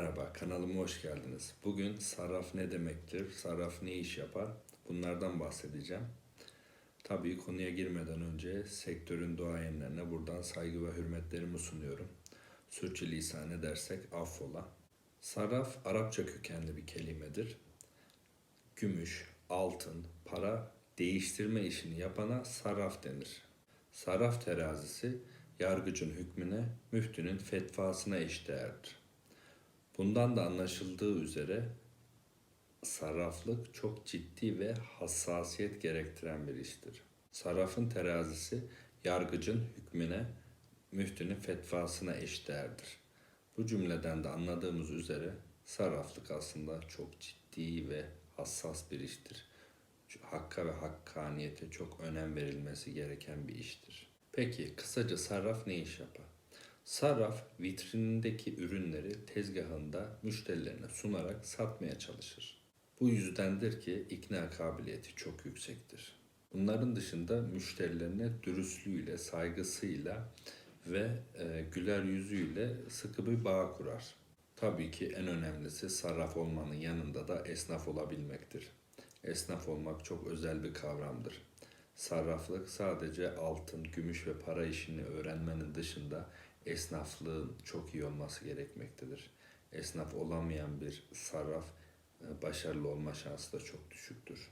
Merhaba, kanalıma hoş geldiniz. Bugün sarraf ne demektir, sarraf ne iş yapar bunlardan bahsedeceğim. Tabii konuya girmeden önce sektörün duayenlerine buradan saygı ve hürmetlerimi sunuyorum. Sürçülisan edersek affola. Sarraf Arapça kökenli bir kelimedir. Gümüş, altın, para değiştirme işini yapana sarraf denir. Sarraf terazisi yargıcın hükmüne, müftünün fetvasına eşdeğerdir. Bundan da anlaşıldığı üzere sarraflık çok ciddi ve hassasiyet gerektiren bir iştir. Sarrafın terazisi yargıcın hükmüne, müftünün fetvasına eşdeğerdir. Bu cümleden de anladığımız üzere sarraflık aslında çok ciddi ve hassas bir iştir. Hakka ve hakkaniyete çok önem verilmesi gereken bir iştir. Peki kısaca sarraf ne iş yapar? Sarraf vitrinindeki ürünleri tezgahında müşterilerine sunarak satmaya çalışır. Bu yüzdendir ki ikna kabiliyeti çok yüksektir. Bunların dışında müşterilerine dürüstlüğüyle, saygısıyla ve e, güler yüzüyle sıkı bir bağ kurar. Tabii ki en önemlisi sarraf olmanın yanında da esnaf olabilmektir. Esnaf olmak çok özel bir kavramdır. Sarraflık sadece altın, gümüş ve para işini öğrenmenin dışında esnaflığın çok iyi olması gerekmektedir. Esnaf olamayan bir sarraf e, başarılı olma şansı da çok düşüktür.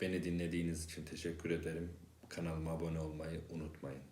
Beni dinlediğiniz için teşekkür ederim. Kanalıma abone olmayı unutmayın.